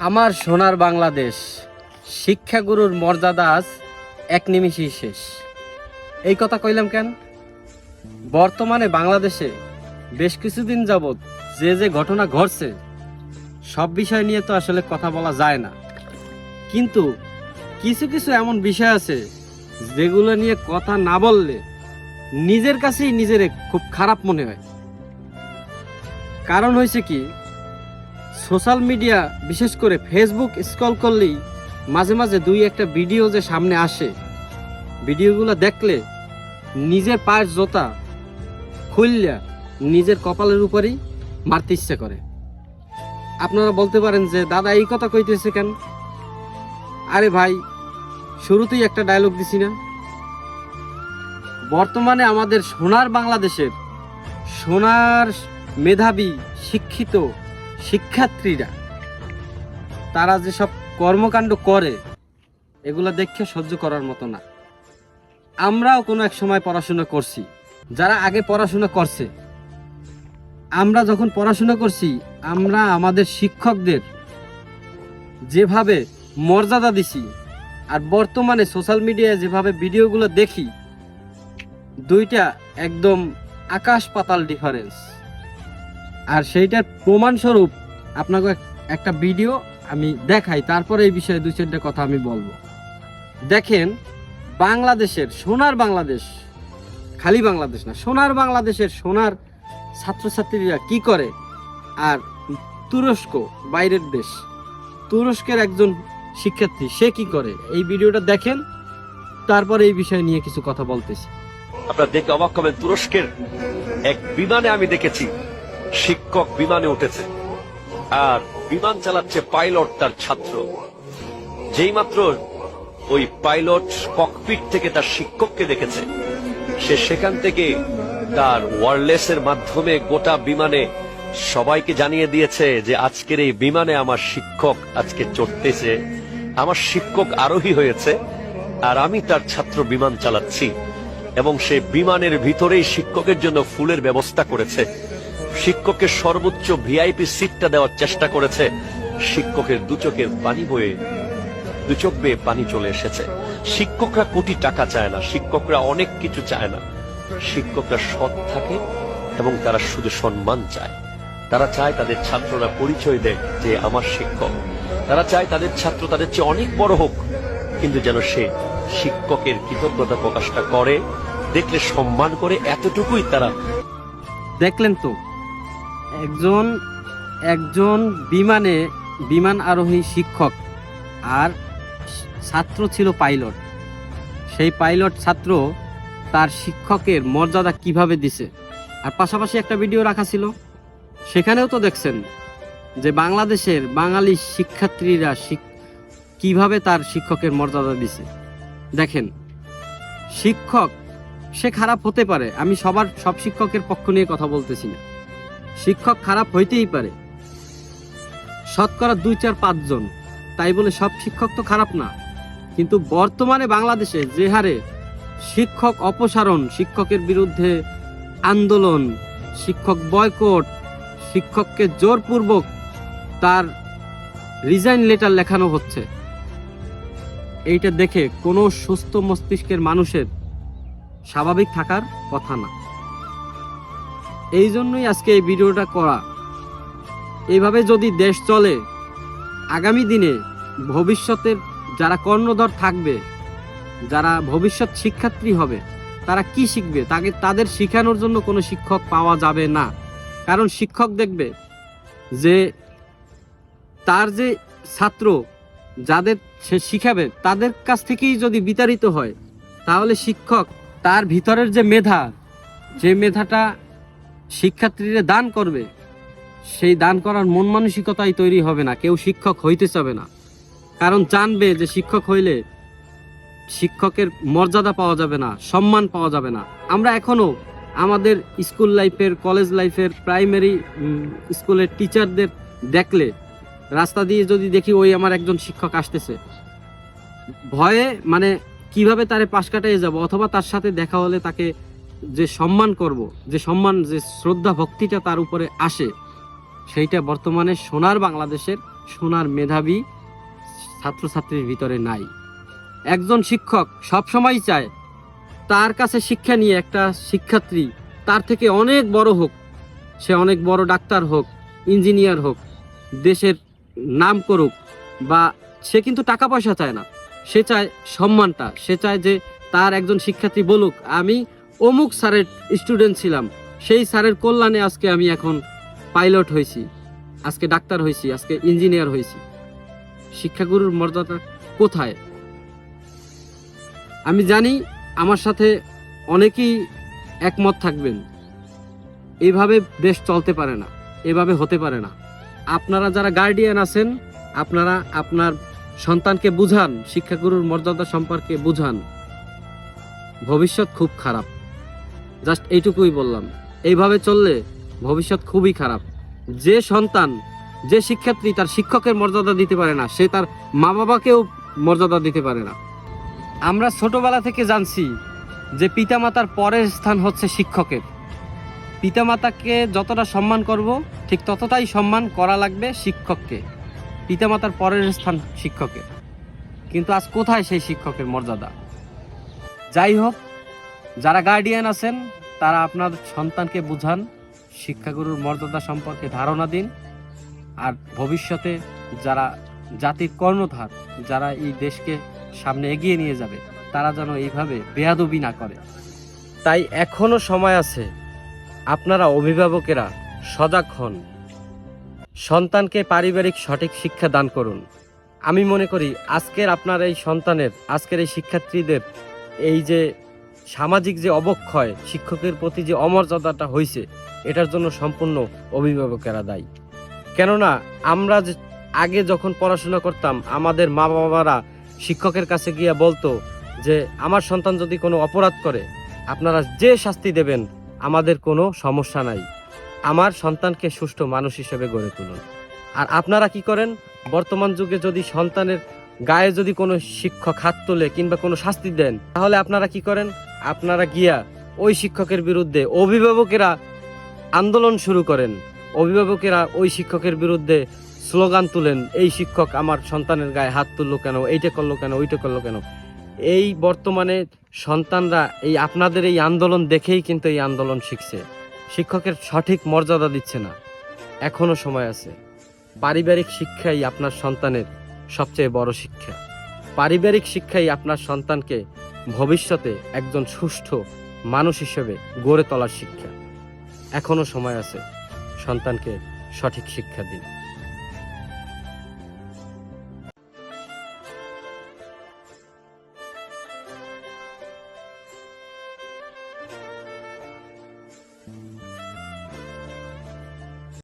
আমার সোনার বাংলাদেশ। শিক্ষাগুরুর মর্যাদা আজ এক নিমিষেই শেষ। এই কথা কইলাম কেন? বর্তমানে বাংলাদেশে বেশ কিছুদিন যাবৎ যে যে ঘটনা ঘটছে, সব বিষয় নিয়ে তো আসলে কথা বলা যায় না। কিন্তু কিছু কিছু এমন বিষয় আছে যেগুলো নিয়ে কথা না বললে নিজের কাছেই নিজের খুব খারাপ মনে হয়। কারণ হয়েছে কি সোশ্যাল মিডিয়া, বিশেষ করে ফেসবুক স্ক্রল করলেই মাঝে মাঝে দুই একটা ভিডিও যে সামনে আসে। ভিডিওগুলো দেখলে নিজের পায়ের জোতা খুললা নিজের কপালের উপরেই মারতে ইচ্ছে করে। আপনারা বলতে পারেন যে, দাদা, এই কথা কইতেছে কেন? আরে ভাই, শুরুতেই একটা ডায়লগ দিছি না। বর্তমানে আমাদের সোনার বাংলাদেশের সোনার মেধাবী, শিক্ষিত শিক্ষার্থীরা, তারা যেসব কর্মকাণ্ড করে, এগুলো দেখে সহ্য করার মতো না। আমরাও কোনো এক সময় পড়াশোনা করছি। যারা আগে পড়াশোনা করছে, আমরা যখন পড়াশোনা করছি, আমরা আমাদের শিক্ষকদের যেভাবে মর্যাদা দিছি, আর বর্তমানে সোশ্যাল মিডিয়ায় যেভাবে ভিডিওগুলো দেখি, দুইটা একদম আকাশ পাতাল ডিফারেন্স আর সেইটার প্রমাণস্বরূপ আপনাকে একটা ভিডিও আমি দেখাই, তারপরে এই বিষয়ে দুই চারটা কথা আমি বলব। দেখেন, বাংলাদেশের সোনার বাংলাদেশ, খালি বাংলাদেশ না, সোনার বাংলাদেশের সোনার ছাত্রছাত্রীরা কি করে? আর তুরস্ক, বাইরের দেশ, তুরস্কের একজন শিক্ষার্থী, সে কি করে? এই ভিডিওটা দেখেন, তারপরে এই বিষয় নিয়ে কিছু কথা বলতেছি। আপনারা দেখে অবাক হবেন, তুরস্কের এক বিমানে আমি দেখেছি। শিক্ষক বিমানে উঠেছে। আর বিমান চালাচ্ছে পাইলট তার ছাত্র। যেই মাত্র ওই পাইলট ককপিট থেকে তার শিক্ষককে দেখেছে, সে সেখান থেকে তার ওয়ারলেসের মাধ্যমে গোটা বিমানে সবাইকে জানিয়ে দিয়েছে যে আজকের এই বিমানে আমার শিক্ষক আজকে চড়তেছে, আমার শিক্ষক আরোহী হয়েছে, আর আমি তার ছাত্র বিমান চালাচ্ছি এবং সে বিমানের ভিতরেই শিক্ষকের জন্য ফুলের ব্যবস্থা করেছে। শিক্ষকের সর্বোচ্চ ভিআইপি সিটটা দেওয়ার চেষ্টা করেছে। শিক্ষকের দু চোখের পানি বয়ে, দু চোখ বেয়ে পানি চলে এসেছে। শিক্ষকরা কোটি টাকা চায় না, শিক্ষকরা অনেক কিছু চায় না। শিক্ষকরা সৎ থাকে এবং তারা শুধু সম্মান চায়। তারা চায় তাদের ছাত্ররা পরিচয় দেয় যে আমার শিক্ষক। তারা চায় তাদের ছাত্র তাদের চেয়ে অনেক বড় হোক, কিন্তু যেন সে শিক্ষকের কৃতজ্ঞতা প্রকাশটা করে, দেখলে সম্মান করে, এতটুকুই তারা দেখলেন তো। একজন একজন বিমানে বিমান আরোহী শিক্ষক আর ছাত্র ছিল পাইলট। সেই পাইলট ছাত্র তার শিক্ষকের মর্যাদা কীভাবে দিছে? আর পাশাপাশি একটা ভিডিও রাখা ছিল, সেখানেও তো দেখছেন যে বাংলাদেশের বাঙালি শিক্ষার্থীরা শিক- কীভাবে তার শিক্ষকের মর্যাদা দিছে। দেখেন, শিক্ষক সে খারাপ হতে পারে, আমি সবার, সব শিক্ষকের পক্ষ নিয়ে কথা বলতেছি না। শিক্ষক খারাপ হইতেই পারে। শতকরা দুই চার পাঁচজন। তাই বলে সব শিক্ষক তো খারাপ না। কিন্তু বর্তমানে বাংলাদেশে যে হারে শিক্ষক অপসারণ, শিক্ষকের বিরুদ্ধে আন্দোলন, শিক্ষক বয়কট, শিক্ষককে জোরপূর্বক তার রিজাইন লেটার লেখানো হচ্ছে। এইটা দেখে কোনো সুস্থ মস্তিষ্কের মানুষের স্বাভাবিক থাকার কথা না। এই জন্যই আজকে এই ভিডিওটা করা। এইভাবে যদি দেশ চলে, আগামী দিনে ভবিষ্যতের যারা কর্ণধর থাকবে, যারা ভবিষ্যৎ শিক্ষার্থী হবে, তারা কি শিখবে? তাকে, তাদের শেখানোর জন্য কোনো শিক্ষক পাওয়া যাবে না। কারণ শিক্ষক দেখবে যে তার যে ছাত্র যাদের সে শিখাবে, তাদের কাছ থেকেই যদি বিতাড়িত হয়, তাহলে শিক্ষক তার ভিতরের যে মেধা, যে মেধাটা শিক্ষার্থীরা দান করবে। সেই দান করার মন মানসিকতাই তৈরি হবে না। কেউ শিক্ষক হইতে চাবে না। কারণ জানবে যে শিক্ষক হইলে শিক্ষকের মর্যাদা পাওয়া যাবে না, সম্মান পাওয়া যাবে না। আমরা এখনও আমাদের স্কুল লাইফের, কলেজ লাইফের, প্রাইমারি স্কুলের টিচারদের দেখলে, রাস্তা দিয়ে যদি দেখি ওই আমার একজন শিক্ষক আসতেছে। ভয়ে মানে কীভাবে তারে পাশ কাটিয়ে যাব? অথবা তার সাথে দেখা হলে তাকে যে সম্মান করব, যে সম্মান, যে শ্রদ্ধা, ভক্তিটা তার উপরে আসে, সেইটা বর্তমানে সোনার বাংলাদেশের সোনার মেধাবী ছাত্রছাত্রীর ভিতরে নাই। একজন শিক্ষক সব সবসময় চায় তার কাছে শিক্ষা নিয়ে একটা শিক্ষার্থী তার থেকে অনেক বড় হোক, সে অনেক বড় ডাক্তার হোক, ইঞ্জিনিয়ার হোক, দেশের নাম করুক, বা সে কিন্তু টাকা পয়সা চায় না। সে চায় সম্মানটা, সে চায় যে তার একজন শিক্ষার্থী বলুক, আমি অমুক স্যারের স্টুডেন্ট ছিলাম। সেই স্যারের কল্যাণে আজকে আমি এখন পাইলট হয়েছি। আজকে ডাক্তার হয়েছি, আজকে ইঞ্জিনিয়ার হয়েছি। শিক্ষাগুরুর মর্যাদা কোথায়? আমি জানি আমার সাথে অনেকেই একমত থাকবেন। এইভাবে দেশ চলতে পারে না, এভাবে হতে পারে না। আপনারা যারা গার্ডিয়ান আছেন, আপনারা আপনার সন্তানকে বুঝান, শিক্ষাগুরুর মর্যাদা সম্পর্কে বুঝান। ভবিষ্যৎ খুব খারাপ। জাস্ট এইটুকুই বললাম। এইভাবে চললে ভবিষ্যৎ খুবই খারাপ। যে সন্তান, যে শিক্ষার্থী তার শিক্ষকের মর্যাদা দিতে পারে না, সে তার মা বাবাকেও মর্যাদা দিতে পারে না। আমরা ছোটবেলা থেকে জানছি যে পিতামাতার পরের স্থান হচ্ছে শিক্ষকের। পিতামাতাকে যতটা সম্মান করব, ঠিক ততটাই সম্মান করা লাগবে শিক্ষককে। পিতামাতার পরের স্থান শিক্ষকের। কিন্তু আজ কোথায় সেই শিক্ষকের মর্যাদা? যাই হোক যারা গার্ডিয়ান আছেন, তারা আপনার সন্তানকে বুঝান, শিক্ষাগুরুর মর্যাদা সম্পর্কে ধারণা দিন, আর ভবিষ্যতে যারা জাতির কর্ণধার, যারা এই দেশকে সামনে এগিয়ে নিয়ে যাবে, তারা যেন এইভাবে বেয়াদবি না করে। তাই এখনও সময় আছে, আপনারা অভিভাবকেরা সজাগ হন। সন্তানকে পারিবারিক সঠিক শিক্ষা দান করুন। আমি মনে করি আজকের আপনার এই সন্তানের, আজকের এই শিক্ষার্থীদের এই যে সামাজিক যে অবক্ষয় শিক্ষকের প্রতি যে অমর্যাদাটা হয়েছে এটার জন্য সম্পূর্ণ অভিভাবকেরা দায়ী। কেননা, আমরা যে আগে যখন পড়াশোনা করতাম, আমাদের মা বাবারা শিক্ষকের কাছে গিয়ে বলতো যে, আমার সন্তান যদি কোনো অপরাধ করে, আপনারা যে শাস্তি দেবেন, আমাদের কোনো সমস্যা নাই। আমার সন্তানকে সুষ্ঠু মানুষ হিসেবে গড়ে তুলুন। আর আপনারা কি করেন? বর্তমান যুগে যদি সন্তানের গায়ে যদি কোনো শিক্ষক হাত তোলে কিংবা কোনো শাস্তি দেন, তাহলে আপনারা কি করেন? আপনারা গিয়া ওই শিক্ষকের বিরুদ্ধে অভিভাবকেরা আন্দোলন শুরু করেন। অভিভাবকেরা ওই শিক্ষকের বিরুদ্ধে স্লোগান তুলেন, এই শিক্ষক আমার সন্তানের গায়ে হাত তুললো কেন? এইটা করল কেন? ওইটা করল কেন? এই বর্তমানে সন্তানরা এই আপনাদের এই আন্দোলন দেখেই কিন্তু এই আন্দোলন শিখছে। শিক্ষকের সঠিক মর্যাদা দিচ্ছে না। এখনও সময় আছে। পারিবারিক শিক্ষাই আপনার সন্তানের সবচেয়ে বড় শিক্ষা। পারিবারিক শিক্ষাই আপনার সন্তানকে ভবিষ্যতে একজন সুষ্ঠু মানুষ হিসেবে গড়ে তোলার শিক্ষা। এখনও সময় আছে সন্তানকে সঠিক শিক্ষা দিন